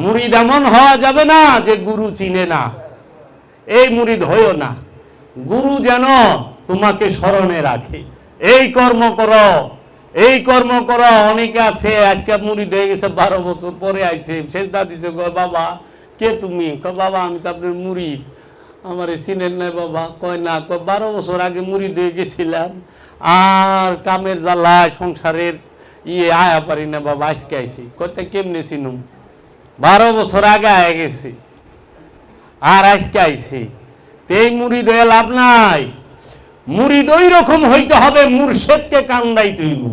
মুরিদ এমন হওয়া যাবে না যে গুরু চিনে না। এই মুরিদ হইও না। গুরু যেন তোমাকে স্মরণে রাখে। এই কর্ম করো, এই কর্ম করো। অনেকে আছে, আজকে মুড়ি দিয়ে গেছে, বারো বছর পরে আইছে। শেষদা দিছে, কয়, বাবা, কে তুমি? ক বাবা, আমি তো আপনার মুড়িদ আমার চিনেন নাই, বাবা, কয়, না। কয়, বারো বছর আগে মুড়ি দিয়ে গেছিলাম। আর কামের জ্বালায় সংসারের ইয়ে আয়া পারি না, বাবা, আজকে আইসি কয়টা কেমনে চিনুম? বারো বছর আগে আয়া গেছি। আর আজকে আইছে। এই মুড়িদ হয়ে লাভ নাই। মুড়িদ ওই রকম হইতে হবে, মুর্শেদকে কান্দাইতে হইব।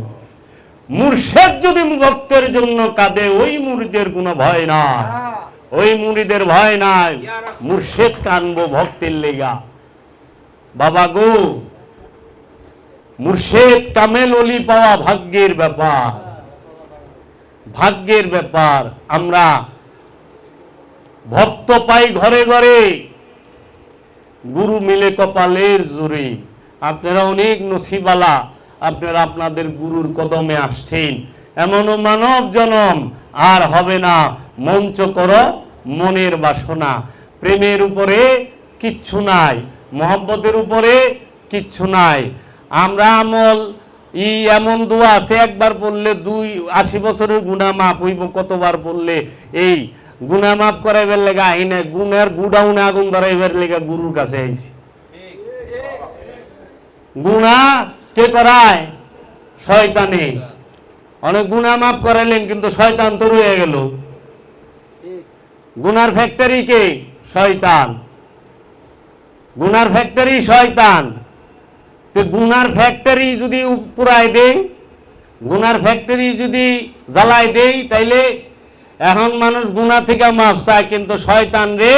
মুর্শেদ যদি ভক্তের জন্য কাঁদে, ওই মুড়িদের কোনো ভয় নাই। ওই মুড়িদের ভয় নাই। মুর্শেদ কানবো ভক্তের লেগা। বাবা গো, মুর্শেদ কামেল অলি পাওয়া ভাগ্যের ব্যাপার। ভাগ্যের ব্যাপার। আমরা ভক্ত পাই ঘরে ঘরে। গুরু মিলে কপালের জোরে আপনারা অনেক নসিবালা আপনারা আপনাদের গুরুর কদমে আসছেন। এমনও মানব জনম। আর হবে না। মঞ্চ কর মনের বাসনা। প্রেমের উপরে কিচ্ছু নাই। মহব্বতের উপরে কিচ্ছু নাই। আমরা আমল, ই এমন দোয়া আছে, একবার পড়লে দুই আশি বছরের গুণা মাপ হইব, কতবার পড়লে এই গুণা মাপ করাইবার লেগে আই না গুডাউনে আগুন ধরাইবার লেগে গুরুর কাছে আইছি। গুণা কে করায়? শয়তানে। অনেক গুণা মাপ করাইলেন, কিন্তু শয়তান তো রয়ে গেল। গুনার ফ্যাক্টরি কে? শয়তান। গুনার ফ্যাক্টরি শয়তান। তো গুনার ফ্যাক্টরি যদি পুরাই দেই গুনার ফ্যাক্টরি যদি জ্বালাই দেই, তাইলে এখন মানুষ গুনা থেকে মাফ চায়, কিন্তু শয়তান রে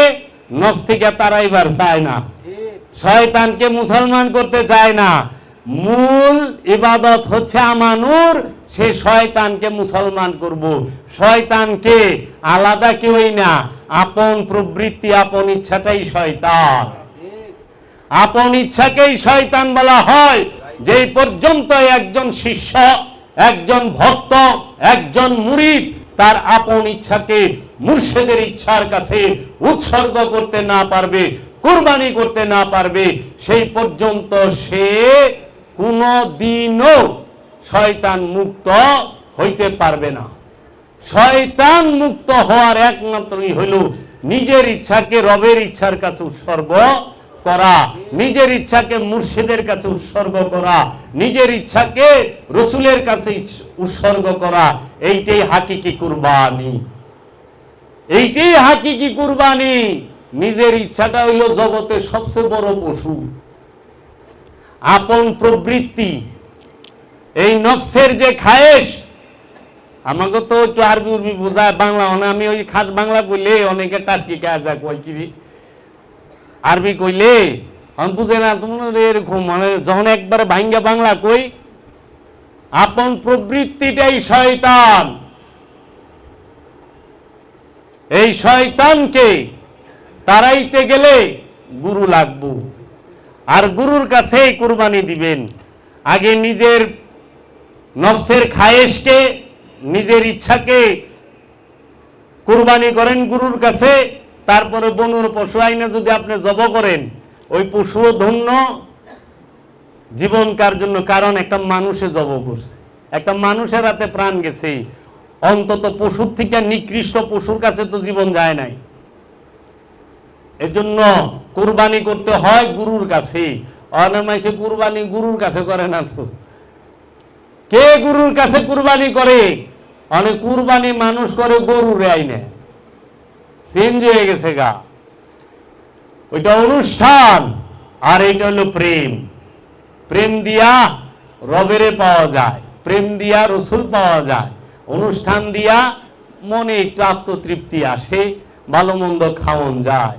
নফস থেকে তারাইবার চায় না। শয়তানকে মুসলমান করতে চায় না। মূল ইবাদত হচ্ছে আমানুর, সে শয়তানকে মুসলমান করব। শয়তানকে আলাদা কেউই না, আপন প্রবৃত্তি, আপন ইচ্ছাটাই শয়তান। আপন ইচ্ছাকেই শয়তান বলা হয়। যেই পর্যন্ত একজন শিষ্য, একজন ভক্ত, একজন মুরিদ তার আপন ইচ্ছাকে মুর্শেদের ইচ্ছার কাছে উৎসর্গ করতে না পারবে, কুরবানি করতে না পারবে, সেই পর্যন্ত সে কোনো দিনও শয়তান মুক্ত হইতে পারবে না। শয়তান মুক্ত হওয়ার একমাত্রই হইল নিজের ইচ্ছাকে রবের ইচ্ছার কাছে উৎসর্গ করা, নিজের ইচ্ছাকে মুর্শিদের কাছে উৎসর্গ করা, নিজের ইচ্ছাকে রসুলের কাছে উৎসর্গ করা, এইটাই হাকিকি কুরবানি। এইটাই হাকিকি কুরবানি। নিজের ইচ্ছাটা হইল জগতের সবচেয়ে বড় পশু। আপন প্রবৃত্তি। এই নফসের যে খায়েশ, আমাকে তো একটু আরবি উর্বি বোঝায় বাংলা মানে আমি ওই খাস বাংলা কইলে অনেকে টাটকি কাজা কয় কিরি আরবি কইলে? আমি বুঝে না তোমার এরকম মানে যখন একবারে ভাঙ্গা বাংলা কই, আপন প্রবৃত্তিটাই শয়তান। এই শয়তানকে তারাইতে গেলে গুরু লাগবো। আর গুরুর কাছেই কুরবানি দিবেন। আগে নিজের নফসের খায়েশকে, নিজের ইচ্ছাকে কুরবানি করেন গুরুর কাছে তারপরে বনুর পশু আইনে যদি আপনি জব করেন, ওই পশুও ধন্য, জীবনকার জন্য, কারণ একটা মানুষে জব করছে। একটা মানুষের হাতে প্রাণ গেছে। অন্তত পশুর থেকে নিকৃষ্ট পশুর কাছে তো জীবন যায় নাই। এর জন্য কুরবানি করতে হয় গুরুর কাছে। অনেক কুরবানি গুরুর কাছে করে না তো। কে গুরুর কাছে কুরবানি করে? অনেক কুরবানি মানুষ করে গরুরে আইনে। চেঞ্জ হয়ে গেছে গা। ওইটা অনুষ্ঠান, আর এইটা হলো প্রেম। প্রেম দিয়া রবেরে পাওয়া যায়, প্রেম দিয়া রসুল পাওয়া যায়, অনুষ্ঠান দিয়া মনে একটু আত্মতৃপ্তি আসে, ভালো মন্দ খাওয়ান যায়।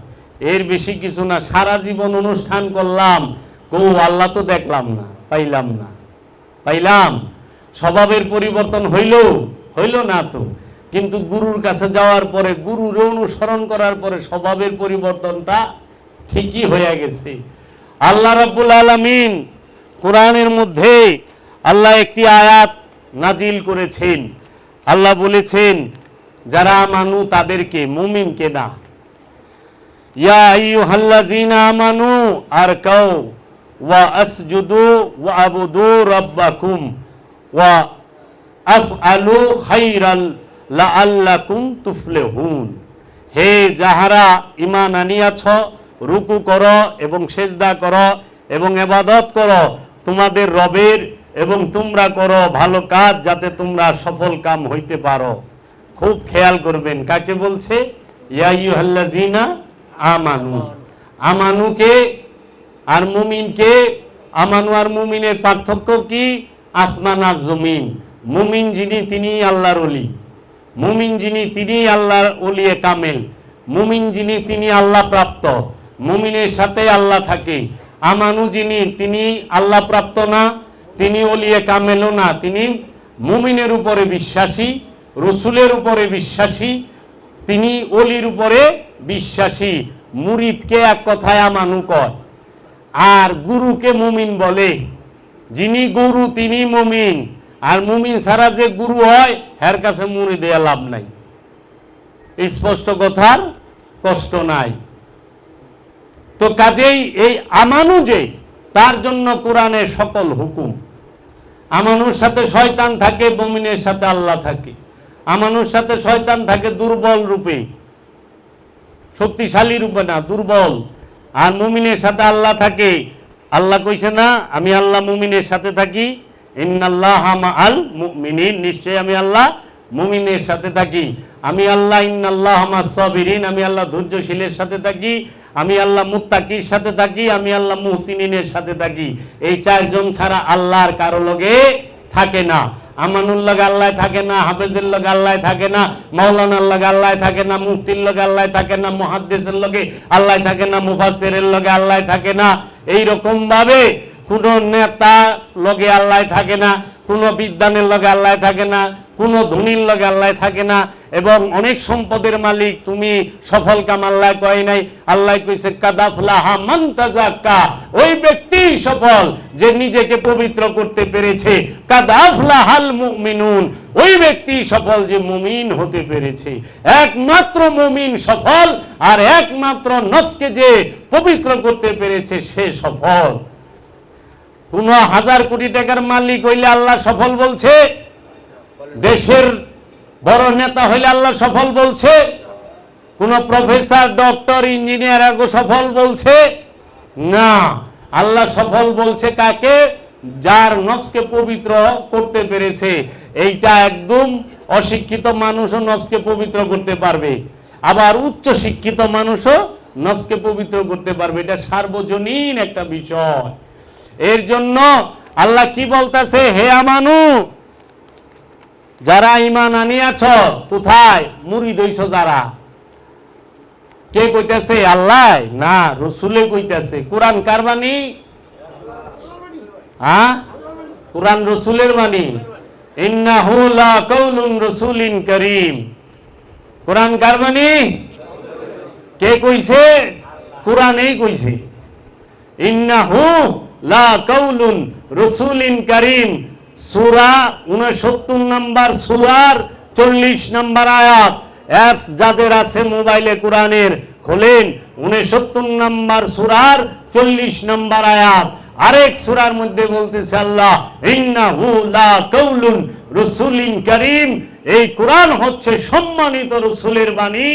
এর বেশি কিছু না, সারা জীবন অনুষ্ঠান করলাম কৌ আল্লাহ তো দেখলাম না, পাইলাম না। পাইলাম, স্বভাবের পরিবর্তন হইল হইল না তো। কিন্তু গুরুর কাছে যাওয়ার পরে গুরুর অনুসরণ করার পরে স্বভাবের পরিবর্তনটা ঠিকই হয়ে গেছে। আল্লাহ রাব্বুল আলামিন কোরআনের মধ্যে আল্লাহ একটি আয়াত নাজিল করেছেন। আল্লাহ বলেছেন, যারা মানু তাদেরকে, মুমিনকে না। আমানু ওয়া আসজুদু ওয়া আবুদু রাব্বাকুম ওয়া লাআল্লাকুম তুফলিহুন। হে যাহারা ইমান আনিয়াছ, রুকু কর এবং সেজদা কর এবং এবাদত কর, তোমাদের রবের এবং তোমরা করো ভালো কাজ যাতে তোমরা সফল কাম হইতে পারো। খুব খেয়াল করবেন, কাকে বলছে? আমানু। আমানুকে আর মুমিনকে, আমানু আর মুমিনের পার্থক্য কি? আসমান আর জমিন। মুমিন যিনি তিনি আল্লাহর অলি মুমিন যিনি, তিনি আল্লাহর অলিয়ে কামেল। মুমিন যিনি, তিনি আল্লাহ প্রাপ্ত। মুমিনের সাথে আল্লাহ থাকে। আমানু যিনি, তিনি আল্লাহ প্রাপ্ত না, তিনি অলিয়ে কামেলও না। তিনি মুমিনের উপরে বিশ্বাসী, রসুলের উপরে বিশ্বাসী, তিনি অলির উপরে বিশ্বাসী। মুরিদকে এক কথায় আমানু কয়। আর গুরুকে মুমিন বলে। যিনি গুরু, তিনি মুমিন। আর মুমিন ছাড়া যে গুরু হয়, হের কাছে মুড়ি দেয়া লাভ নাই। স্পষ্ট কথার কষ্ট নাই। তো কাজেই এই আমানু যে, তার জন্য কোরআনে সকল হুকুম। আমানুর সাথে শয়তান থাকে, মুমিনের সাথে আল্লাহ থাকে। আমানুর সাথে শয়তান থাকে দুর্বল রূপে। শক্তিশালী রূপে না, দুর্বল। আর মুমিনের সাথে আল্লাহ থাকে। আল্লাহ কইছে না, আমি আল্লাহ মুমিনের সাথে থাকি। ইন্নাল্লাহ আল মুমিনিন নিশ্চয় আমি আল্লাহ মুমিনের সাথে থাকি। আমি আল্লাহ ইন্নাল্লাহ সাবিরিন আমি আল্লাহ ধৈর্যশীলের সাথে থাকি। আমি আল্লাহ মুত্তাকির সাথে থাকি, আমি আল্লাহ মুহসিনিনের সাথে থাকি। এই চারজন ছাড়া আল্লাহর কারও লগে থাকে না। আমানুল্লাহ আল্লাহ থাকে না, হাফেজের লগে আল্লাহ থাকে না মৌলানার লগে আল্লাহ থাকে না, মুফতির লোক আল্লাহ থাকে না মহাদ্দেশের লগে আল্লাহ থাকে না, মুফাসসিরের লোকে আল্লাহ থাকে না। এই রকম ভাবে কোন নেতা লগে আল্লাহ থাকে না, কোন বিদ্যানের লগে আল্লাহ থাকে না, কোন ধনীর লগে আল্লাহ থাকে না, এবং অনেক সম্পদের মালিক তুমি সফল কাম আল্লাহ কয় নাই। আল্লাহ কইছে, কাদাফলাহা মান তাজাক্কা ওই ব্যক্তি সফল যে নিজেকে পবিত্র করতে পেরেছে। কাদাফলাহাল মুমিনুন, ওই ব্যক্তি সফল যে মুমিন হতে পেরেছে। একমাত্র মুমিন সফল, আর একমাত্র নফসকে যে পবিত্র করতে পেরেছে, সে সফল। কোন হাজার কোটি টাকার মালিক হইলে আল্লাহ সফল বলছে। দেশের বড় নেতা হইলে আল্লাহ সফল বলছে। কোন প্রফেসর, ডক্টর, ইঞ্জিনিয়ার আগে সফল বলছে। না, আল্লাহ সফল বলছে কাকে? যার নফসকে পবিত্র করতে পেরেছে। এইটা একদম অশিক্ষিত মানুষও নফসকে পবিত্র করতে পারবে। আবার উচ্চ শিক্ষিত মানুষও নফসকে পবিত্র করতে পারবে। এটা সার্বজনীন একটা বিষয়। এর জন্য আল্লাহ কি বলতেছে? হে আমানু, যারা ইমান আনিয়াছ, কোথায়? মুড়ি দইছ যারা? কে কইতেছে? আল্লাহ? না, রসুলে কইতেছে। কোরআন কার বাণী? হ্যাঁ? কোরআন রসুলের বাণী। করিম। কোরআন কার কে কইছে? কোরআন এই কইছে। ইন্নাহু লা কাউলুন রসুলিন করিম। সূরা 69 নম্বর সূরার 40 নম্বর আয়াত। অ্যাপস যাদের আছে মোবাইলে খোলেন। 69 নম্বর সূরার 40 নম্বর আয়াত। আরেক সূরার মধ্যে বলতেছে আল্লাহ, ইন্নাহু লা রসুলিন করিম। এই কোরআন হচ্ছে সম্মানিত রসুলের বাণী।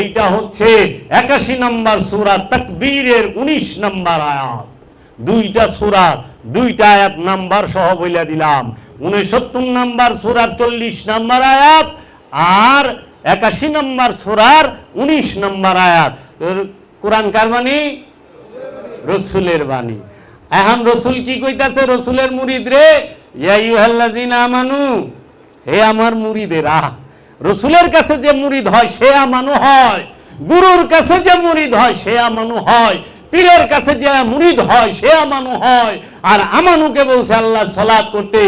এইটা হচ্ছে একাশি নম্বর সূরা তাকবীরের 19 নম্বর আয়াত। দুইটা সূরা, দুইটা আয়াত নাম্বার সহ বইলা দিলাম। উনসত্তর নাম্বার সুরার চল্লিশ নাম্বার আয়াত আর একাশি নাম্বার সুরার উনিশ নাম্বার আয়াত। কোরআন কার বাণী? রসুলের বাণী। এখন রসুল কি কইতাছে? রসুলের মুরিদ রে আমানু, হে আমার মুরিদের মুরিদেরা, রসুলের কাছে যে মুরিদ হয় সে আমানু হয়, গুরুর কাছে যে মুরিদ হয় সে আমানু হয় পীরের কাছে যে মুরিদ হয়, সে আমানু হয়। আর আমানুকে বলছে আল্লাহ সালাত করতে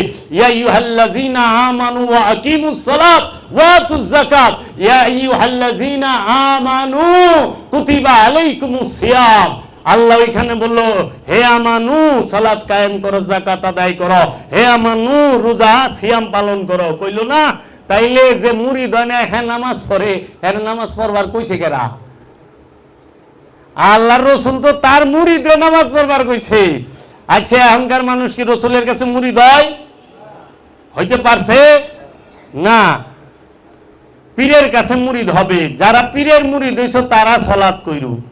আল্লাহ ওইখানে বলল, হে আমানু, সালাত কায়েম করো জাকাত আদায় করো। হে আমানু, রোজা, সিয়াম পালন করো। কইল, না, তাইলে যে মুড়ি দনে হ্যাঁ নামাজ পড়ে। হ্যাঁ নামাজ পড়বার কইছে কেরা? আল্লাহর রসুল তো তার মুড়ি দিয়ে নামাজ পড়বার কইছে। আচ্ছা এখনকার মানুষ কি রসুলের কাছে মুড়ি দেয় হইতে পারছে? না। পীরের কাছে মুড়িদ হবে। যারা পীরের মুরিদ হইছ, তারা সলাৎ কইরু।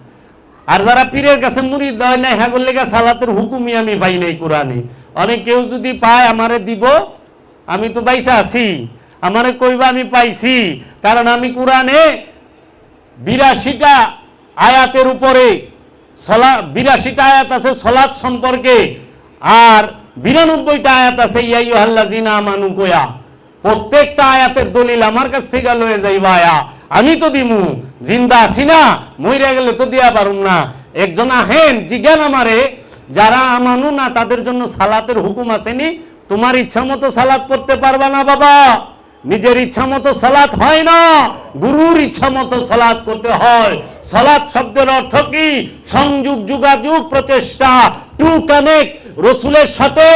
আর যারা পীরের কাছে মুরিদ হয় না হ্যাঁ করলে সালাতের হুকুমই আমি পাই নাই কোরআনে। অনেক কেউ যদি পায়, আমারে দিব। আমি তো বাইসা আছি। আমারে কইবা আমি পাইছি। কারণ আমি কোরআনে বিরাশিটা আয়াতের উপরে সলা, বিরাশিটা আয়াত আছে সলাৎ সম্পর্কে, আর বিরানব্বইটা আয়াত আছে ইয়াইয়ু হাল্লাজিনা আমানু কোয়া। প্রত্যেকটা আয়াতের দলিল আমার কাছ থেকে লয়ে যাইবা আয়া আমি তো দিমু, জিন্দা আছি না, মইরা গেলে তো দিয়া পারুম না। একজন আহেন জিজ্ঞান আমারে, যারা আমানু না, তাদের জন্য সালাতের হুকুম আসেনি, তোমার ইচ্ছা মতো সালাত পড়তে পারবা না বাবা। নিজের ইচ্ছা মতো সালাত হয় না, গুরুর ইচ্ছা মতো সালাত করতে হয়। সালাত শব্দের অর্থ কি? সংযোগ, যোগাযোগ, প্রচেষ্টা। টু কানেক্ট, রসুলের সাথে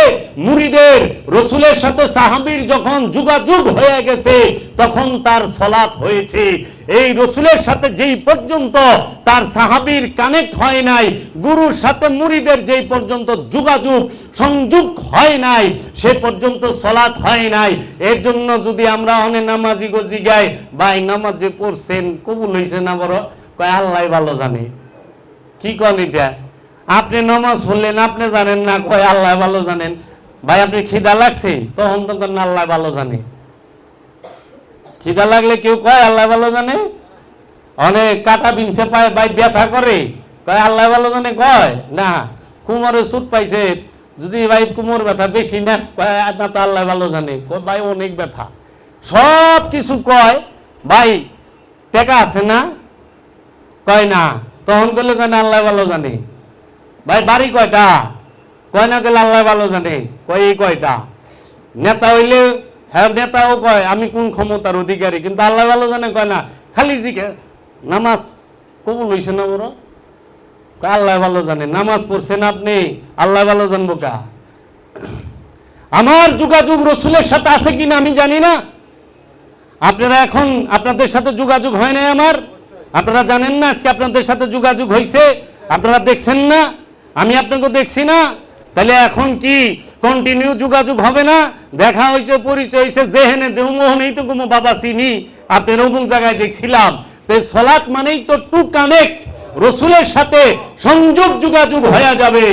মুরিদের রসুলের সাথে সাহাবীর যখন যোগাযোগ হয়ে গেছে, তখন তার সলাৎ হয়েছে। এই রসুলের সাথে যেই পর্যন্ত তার সাহাবীর কানেক্ট হয় নাই, গুরুর সাথে মুরিদের যেই পর্যন্ত যোগাযোগ, সংযোগ হয় নাই, সে পর্যন্ত সলাৎ হয় নাই। এর জন্য যদি আমরা অনেক নামাজি গজি গাই, ভাই, নামাজ পড়ছেন, কবুল হয়েছে না কয়, আল্লাহ ভালো জানে। কি কন এটা? আপনি নমাজ পড়লেন, আপনি জানেন না? কয়, আল্লাহ ভালো জানেন। ভাই আপনি খিদা লাগছে? তখন তো কন আল্লাহ ভালো জানে। খিদা লাগলে কেউ কয়, আল্লাহ ভালো জানে? অনেক কাটা বিনছে পায়, ভাই, ব্যথা করে। কয়, আল্লাহ ভালো জানে, কয়? না কুমোরে সুট পাইছে। যদি ভাই, কুমোর ব্যথা বেশি না, কয়, না তো আল্লাহ ভালো জানে। কয়, ভাই, অনেক ব্যথা। সব কিছু কয়, ভাই, টেকা আছে না? কয় না? তখন করলে কয় না, আল্লাহ ভালো জানে। ভাই, বাড়ি কয়টা? কয় না গেলে আল্লাহ ভালো জানে। কয়, এই কয়টা? নেতা হইলে হ্যাঁ নেতাও কয়, আমি কোন ক্ষমতার অধিকারী, কিন্তু আল্লাহ ভালো জানে, কয় না। খালি জিকে, নামাজ কবুল হইছে না বড় আল্লাহ ভালো জানে, নামাজ পড়ছেন আপনি, আল্লাহ ভালো জানব কা? আমার যোগাযোগ রসুলের সাথে আছে কিনা আমি জানি না। আপনারা এখন আপনাদের সাথে যোগাযোগ হয় নাই আমার? আপনারা জানেন না আজকে আপনাদের সাথে যোগাযোগ হয়েছে আপনারা দেখছেন না? আমি আপনাকে দেখছি না? তাহলে এখন কি কন্টিনিউ যোগাযোগ হবে না? দেখা হয়েছে পরিচয় হয়েছে যেহেনে দেহমোহনেই তো কোনো বাবা চিনি। আপনার অমুক জায়গায় দেখছিলাম। তো এই সলাৎ মানেই তো টু কানেক্ট। রসুলের সাথে সংযোগ যোগাযোগ হয়ে যাবে।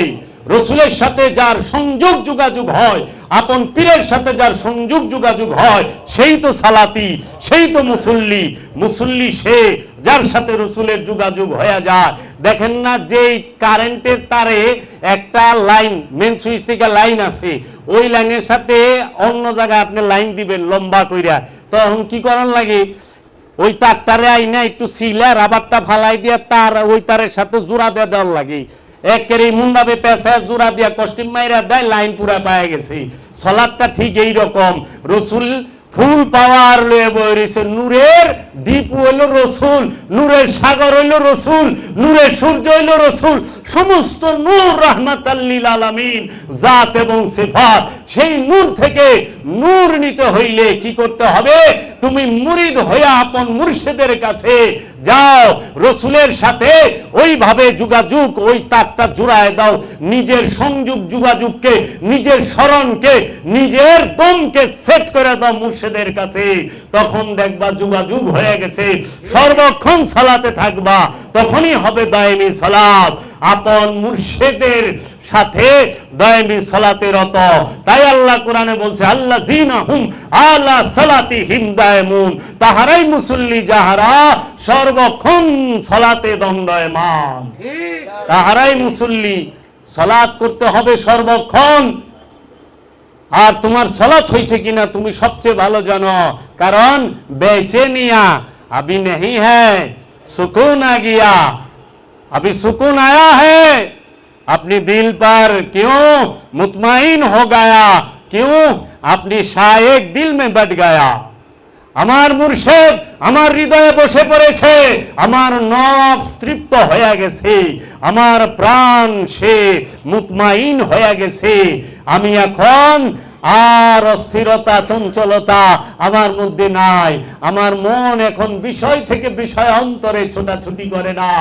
রসুলের সাথে যার সংযোগ যোগাযোগ হয়, আপন পীরের সাথে যার সংযোগ যোগাযোগ হয়, সেই তো সালাতি, সেই তো মুসল্লি। মুসল্লি সে যার সাথে রসুলের যোগাযোগ হয়ে যায়। দেখেন না যে কারেন্টের তারে একটা লাইন মেন সুইচ থেকে লাইন আছে, ওই লাইনের সাথে অন্য জায়গায় আপনি লাইন দিবেন লম্বা কইরা। তখন কি করার লাগে? ওই তার তারটারে আইনা একটু সিলা রাবারটা ফালাই দিয়ে তার ওই তারের সাথে জোড়া দিয়ে দেওয়ার লাগে। একের এই মুন্ডাবে পেঁচা জোড়া দিয়া কষ্টিম মাইরা দেয়, লাইন পুরা পায়ে গেছি। সলাদটা ঠিক এই রকম রসুল ফুল পাওয়ার লয়ে বই রয়েছে নূরের দ্বীপ হইল রসুল, নূরের সাগর হইল রসুল, নূরের সূর্য হইল রসুল, সমস্ত নূর রহমাতাল্লিল আলামিন, জাত এবং সিফাত, সেই নূর থেকে নূর নিতে হইলে কি করতে হবে? তুমি মুরিদ হইয়া আপন মুর্শিদের কাছে যাও, রসুলের সাথে ওইভাবে যোগাযোগ, ওই তারটা জুড়ায় দাও, নিজের সংযোগ যোগাযোগকে, নিজের স্মরণকে, নিজের দমকে সেট করে দাও মুর্শিদের কাছে তখন দেখবা যোগাযোগ হয়ে গেছে। সর্বক্ষণ সালাতে থাকবা তখনই হবে দায়মি সালাত। আপন মুর্শিদের সাথে দয়ামি সলাতে রত তাই আল্লাহ কোরআনে বলছে আল্লাহ জিনা হুম আল্লাহ সালাতি হিম দায়মুন। তাহারাই মুসল্লি যাহারা সর্বক্ষণ সলাতে দণ্ডয়মান। তাহারাই মুসল্লি সলাৎ করতে হবে সর্বক্ষণ। আর তোমার সলাৎ হয়েছে কিনা তুমি সবচেয়ে ভালো জানো কারণ বেচে নিয়া अभी नहीं है सुकून आ गया अभी सुकून आया है अपने दिल पर क्यों मुतमाइन हो गया क्यों अपनी शायक दिल में बैठ गया আমার মুর্শেদ আমার হৃদয়ে বসে পড়েছে আমার নব তৃপ্ত হয়ে গেছে আমার প্রাণ সে মুতমাইন হয়ে গেছে আমি এখন আর অস্থিরতা, চঞ্চলতা আমার মধ্যে নাই। আমার মন এখন বিষয় থেকে বিষয় অন্তরে ছোটাছুটি করে না।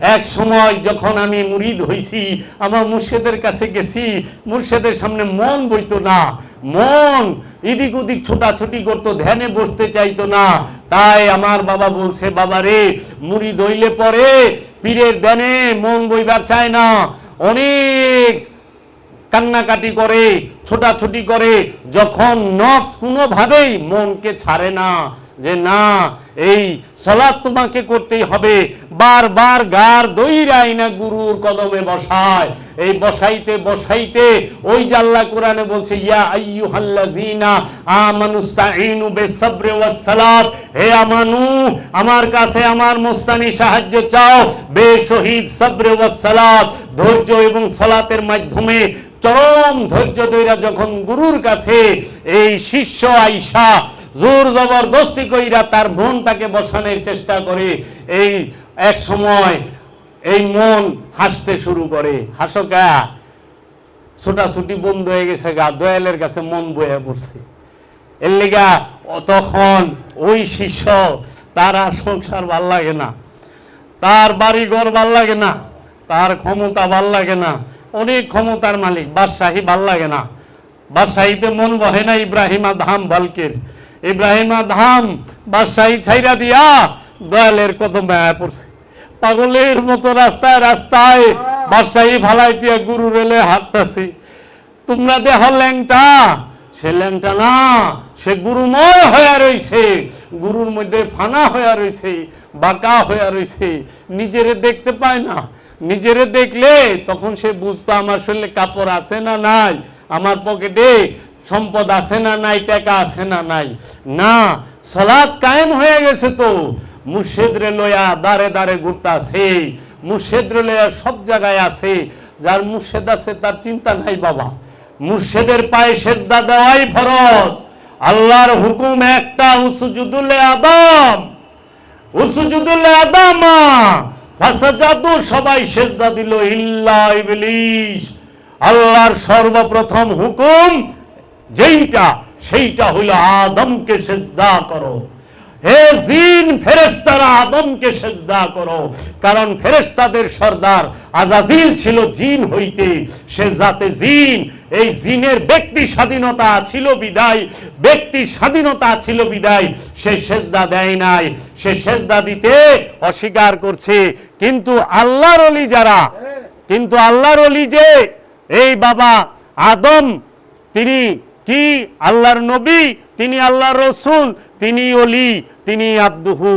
এক সময় যখন আমি মুরিদ হইছি, আমার মুর্শেদের কাছে গেছি, মুর্শেদের সামনে মন বইতো না। মন এদিক ওদিক ছোটাছুটি করতো, ধ্যানে বসতে চাইতো না। তাই আমার বাবা বলছে, বাবা রে মুড়ি দইলে পরে পীরের ধ্যানে মন বইবার চায় না। অনেক কান্নাকাটি করে, ছোটাছুটি করে, যখন নফস কোনোভাবেই মনকে ছাড়ে না, যে না, এই সলাদ তোমাকে করতেই হবে। বারবার গার দইরাই না গুরুর কদমে বসায়। এই বসাইতে বসাইতে ওই জাল্লা কোরআনে বলছে, ইয়া আইয়ুহাল্লাযিনা আমানুস্তাঈনু বিসবরি ওয়াস সালাত হে আমানু, আমার কাছে আমার মুস্তানি সাহায্য চাও। বে শহীদ সবরে ওয়াস সালাত ধৈর্য এবং সালাতের মাধ্যমে চরম ধৈর্য ধৈরা যখন গুরুর কাছে এই শিষ্য আইসা জোর জবরদস্তি কইরা তার মনটাকে বসানোর চেষ্টা করে, এই এক সময় এই মন হাসতে শুরু করে। হাসকা ছোটাছুটি বন্ধ হয়ে গেছে গা, দয়ালের কাছে মন বয়ে পড়ছে। এর লেগা তখন ওই শিষ্য তার আর সংসার ভালো লাগে না, তার বাড়ি ঘর ভালো লাগে না, তার ক্ষমতা ভালো লাগে না অনেক ক্ষমতার মালিক, বাদশাহী ভালো লাগে না। বাদশাহীতে মন বহে না ইব্রাহিমা ধাম বালকের। ইব্রাহিমা ধাম বাদশাহী ছাইরা দিয়া দয়ালের কত মায়া পড়ছে। পাগলের মতো রাস্তায় রাস্তায় বাদশাহী ভালাই দিয়া গুরু রেলে হাঁটতেছে। তোমরা দেহ ল্যাংটা, সে ল্যাংটা না, সে গুরুময় হয়ে রইছে। গুরুর মধ্যে ফানা হয়ে রইছে, বাঁকা হয়ে রইছে। নিজেরে দেখতে পায় না। নিজেরে দেখলে তখন সে বুঝতো আমার শরীরে কাপড় আছে না নাই, আমার পকেটে সম্পদ আছে না নাই, টাকা আছে না নাই। না সলাদ কায়েম হয়ে গেছে তো। মুর্শেদরে লয়া দারে দারে ঘুরতাছে মুর্শেদরে লয়া সব জায়গায় আছে যার মুর্শেদ আছে তার চিন্তা নাই বাবা। মুর্শেদের পায়ে সেজদা দেওয়াই ফরজ। আল্লাহর হুকুম একটা, উসুজুদুল আদম। উসুজুদুল আদামা ফাসাজাদু সবাই সেজদা দিল, ইল্লা ইবলিস আল্লাহর সর্বপ্রথম হুকুম যেইটা, সেইটা হইল আদমকে সেজদা করো। হে জিন ফেরেস্তারা আদমকে সেজদা করো। কারণ ফেরেস্তাদের সর্দার আজাজিল ছিল জিন হইতে, সে জাতে জিন। এই জিনের ব্যক্তি স্বাধীনতা ছিল বিদায়, ব্যক্তি স্বাধীনতা ছিল বিদায়। সে সেজদা দেয় নাই, সে সেজদা দিতে অস্বীকার করছে। কিন্তু আল্লাহর অলি যারা, কিন্তু আল্লাহর অলি যে, এই বাবা আদম, তিনি কি আল্লাহর নবী? তিনি আল্লাহর রসুল, তিনি অলি, তিনি আব্দুহু।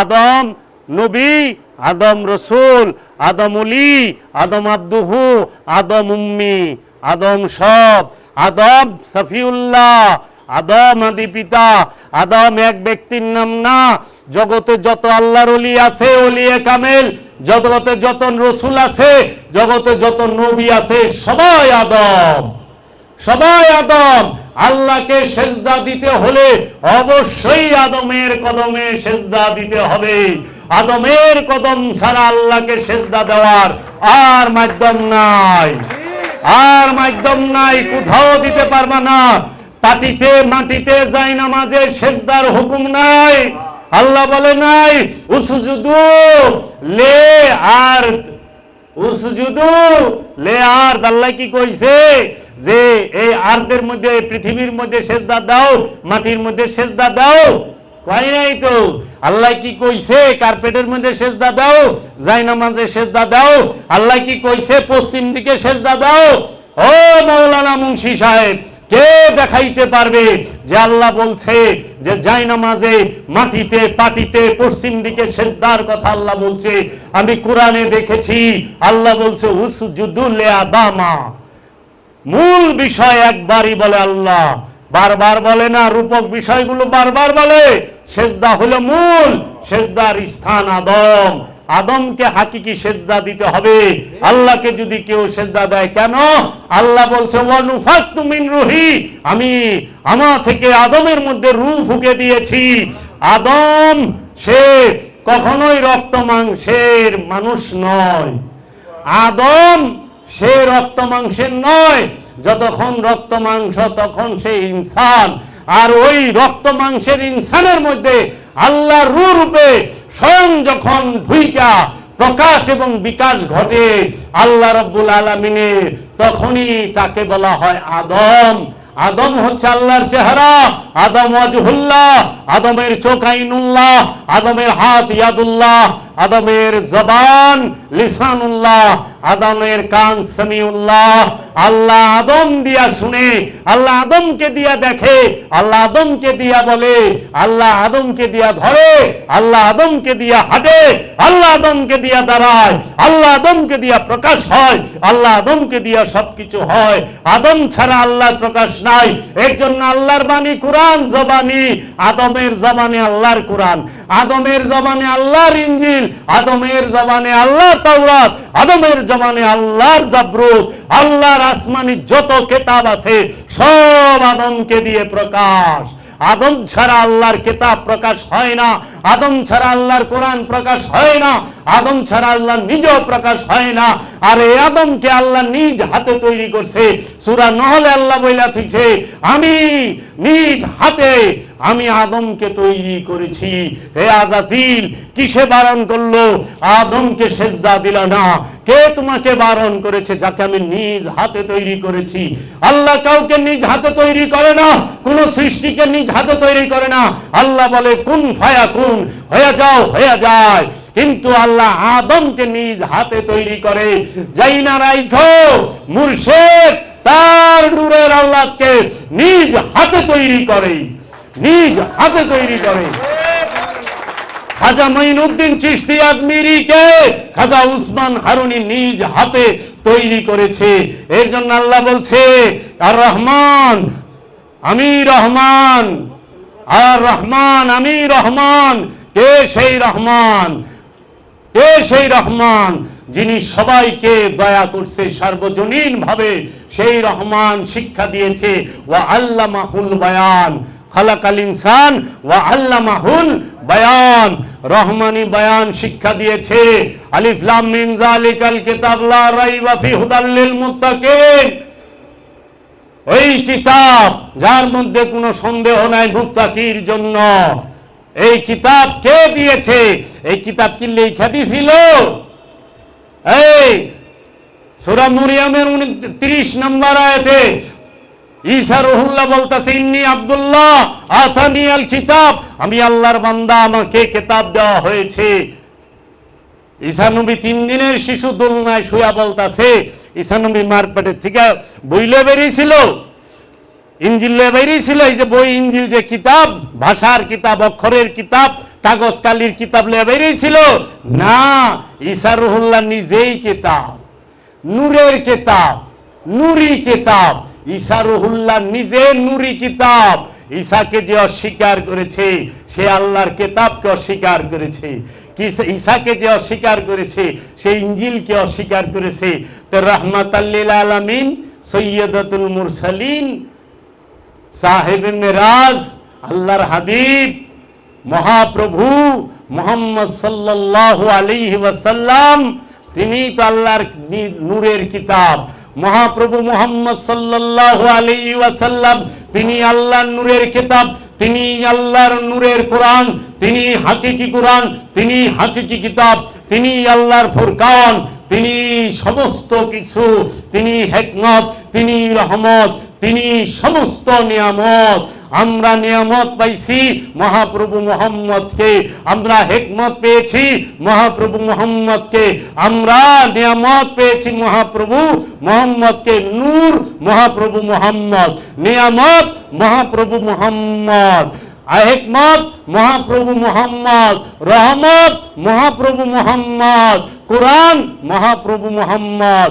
আদম নবী, আদম রসুল, আদম অলি, আদম আব্দুহু, আদম উম্মি। আদম সব। আদম সফিউল্লাহ, আদম আদি পিতা, আদম এক ব্যক্তির নাম না। জগতে যত আল্লাহর অলি আছে অলিয়ে কামেল। জগতে যত রসুল আছে, জগতে যত নবী আছে, সবাই আদম। সবাই আদম। আল্লাহকে সেজদা দিতে হলে অবশ্যই আদমের কদমে সেজদা দিতে হবে। আদমের কদম ছাড়া আল্লাহকে সেজদা দেওয়ার আর মাধ্যম নাই। আর মাধ্যম নাই, কোথাও দিতে পারবা না। তাতিতে মাটিতে যাই নামাজের সেজদার হুকুম নাই। আল্লাহ বলে নাই, উসুজুদু লে আর, উসজুদু লে আর। আল্লাহ কি কইছে? যে এই আর্দের মধ্যে পৃথিবীর মধ্যে সেজদা দাও, মাটির মধ্যে সেজদা দাও। কয় নাই তো? আল্লাহ কি কইছে কার্পেটের মধ্যে সেজদা দাও সেজদা দাও? আল্লাহ কি কইছে, পশ্চিম দিকে সেজদা দাও? ও মৌলানা মুন্সি সাহেব, কে দেখাইতে পারবে যে আল্লাহ বলছে যে যাই নামাজে মাটিতে, পাটিতে পশ্চিম দিকে সেজদার কথা আল্লাহ বলছে? আমি কোরআনে দেখেছি, আল্লাহ বলছে, উসজুদুল আদামা মূল বিষয় একবারই বলে আল্লাহ বারবার বলে না, রূপক বিষয়গুলো বারবার বলে, সেজদা হলো মূল, সেজদার স্থান আদম। আদমকে হাকিকি সেজদা দিতে হবে। আল্লাহকে যদি কেউ সেজদা দেয়, কেন? আল্লাহ বলছে রুহি। আমি আমা থেকে আদমের মধ্যে রূহ ফুকে দিয়েছি। আদম, সে কখনোই রক্ত মাংসের মানুষ নয়। আদম, সে রক্ত মাংসের নয়। যতক্ষণ রক্ত মাংস তখন সে ইনসান। আর ওই রক্ত মাংসের ইনসানের মধ্যে আল্লাহ রু রূপে স্বয়ং যখন ভূইকা প্রকাশ এবং বিকাশ ঘটে আল্লাহ রব্বুল আলমিনের তখনই তাকে বলা হয় আদম। আদম হচ্ছে আল্লাহর চেহারা। আদম ওয়াজহুল্লাহ, আদমের চোখ আইনুল্লাহ, আদমের হাত ইয়াদুল্লাহ আদমের জবান লিসানুল্লাহ, আদমের কান সামিউল্লাহ। আল্লাহ আদম দিয়া শুনে, আল্লাহ আদমকে দিয়া দেখে, আল্লাহ আদমকে দিয়া বলে, আল্লাহ আদমকে দিয়া ধরে, আল্লাহ আদমকে দিয়া হাঁটে, আল্লাহ আদমকে দিয়া দাঁড়ায়, আল্লাহ আদমকে দিয়া প্রকাশ হয়, আল্লাহ আদমকে দিয়া সবকিছু হয়। আদম ছাড়া আল্লাহর প্রকাশ নাই। এর জন্য আল্লাহর বাণী কোরআন জবানি, আদমের জবানি আল্লাহর কোরআন। আদমের জবানে আল্লাহর ইঞ্জিল, আদমের জবানে আল্লাহর তাওরাত, আদমের জবানে আল্লাহর জাবরুত আল্লাহর আসমানি যত কেতাব আছে, সব আদমকে দিয়ে প্রকাশ। আদম ছাড়া আল্লাহর কেতাব প্রকাশ হয় না। আদম ছাড়া আল্লাহর কোরআন প্রকাশ হয় না। আদম ছাড়া আল্লাহ নিজেও প্রকাশ হয় না। আর এই আদমকে আল্লাহ নিজ হাতে তৈরি করছে। সুরা নহলে আল্লাহ বইলা থইছে, আমি নিজ হাতে, আমি আদমকে তৈরি করেছি। হে আজাজিল কিসে বারণ করল? আদমকে সেজদা দিল না। কে তোমাকে বারণ করেছে যাকে আমি নিজ হাতে তৈরি করেছি? আল্লাহ কাউকে নিজ হাতে তৈরি করে না, কোন সৃষ্টিকে নিজ হাতে তৈরি করে না। আল্লাহ বলে, কোন ফায়া কোন হয়ে যাও, হয়ে যায়। কিন্তু আল্লাহ আদমকে নিজ হাতে তৈরি করে, যাই না রাইখো, মুর্শেদ তার নূরের আল্লাহকে নিজ হাতে তৈরি করে, নিজ হাতে তৈরি করে। খাজা মঈনুদ্দিন চিশতি আজমিরিকে খাজা উসমান হারুনি নিজ হাতে তৈরি করেছে। এর জন্য আল্লাহ বলছে, আর রহমান আমি রহমান আর রহমান আমি রহমান, কে সেই রহমান? কে সেই রহমান যিনি সবাইকে দয়া করছে সার্বজনীন ভাবে সেই রহমান শিক্ষা দিয়েছে, ওয়া আল্লাহ আল্লামাহুল বায়ান। খালাকাল ইনসান, ওয়া আল্লামাহুল বায়ান। রহমানি বায়ান শিক্ষা দিয়েছে, আলিফ লাম মিম যালিকাল কিতাব লা রাইবা ফি হুদাল লিল মুত্তাকিন। ওই কিতাব, যার মধ্যে কোনো সন্দেহ নাই মুত্তাকির জন্য। এই কিতাব কে দিয়েছে? এই কিতাব কি লেখা দিছিল? এই সূরা মরিয়মের 29 নম্বর আয়াতে ঈসা রুহুল্লাহ বলতেছে, ইন্নি আব্দুল্লাহ আতানি আল কিতাব। আমি আল্লাহর বান্দা, আমাকে কিতাব দেওয়া হয়েছে। ঈসা নবী তিন দিনের শিশু দোলনায় শুয়া বলতাছে। ঈসা নবী মার পেটের থেকে বইলে বেরিয়েছিল, ইঞ্জিল বেরিয়েছিল, এই যে বই, ইঞ্জিল যে কিতাব, ভাষার কিতাব, অক্ষরের কিতাব কাগজ কালির কিতাব লিয়ে বেরিয়েছিল। না ঈসা রুহুল্লাহ নিজেই কিতাব, নূরের কিতাব, নুরি কিতাব। ঈসা রুহুল্লাহ নিজে নুরি কিতাব। ঈসাকে যে অস্বীকার করেছে, সে আল্লাহর কিতাবকে অস্বীকার করেছে। ঈসাকে যে অস্বীকার করেছে সে ইঞ্জিলকে অস্বীকার করেছে। তো রহমত আলমিন সৈয়দতুল মুরসালিন, সাহেব মেরাজ, আল্লাহর হাবিব, মহাপ্রভু মোহাম্মদ সাল্লাল্লাহু আলাইহি ওয়াসাল্লাম, তিনি তো আল্লাহর নূরের কিতাব। মহাপ্রভু মোহাম্মদ সাল্লাল্লাহু আলাইহি ওয়াসাল্লাম, তিনি আল্লাহর নূরের কিতাব। তিনি আল্লাহর নূরের কোরআন, তিনি হাকিকি কোরআন, তিনি হাকিকি কিতাব, তিনি আল্লাহর ফুরকান, তিনি সমস্ত কিছু, তিনি হেকমত, তিনি রহমত, তিনি সমস্ত নিয়ামত। আমরা নিয়ামত পাইছি মহাপ্রভু মোহাম্মদকে আমরা হেকমত পেয়েছি মহাপ্রভু মোহাম্মদকে আমরা নিয়ামত পেয়েছি মহাপ্রভু মোহাম্মদকে নূর মহাপ্রভু মোহাম্মদ নিয়ামত মহাপ্রভু মোহাম্মদ হেকমত মহাপ্রভু মোহাম্মদ রহমত মহাপ্রভু মোহাম্মদ কোরআন মহাপ্রভু মোহাম্মদ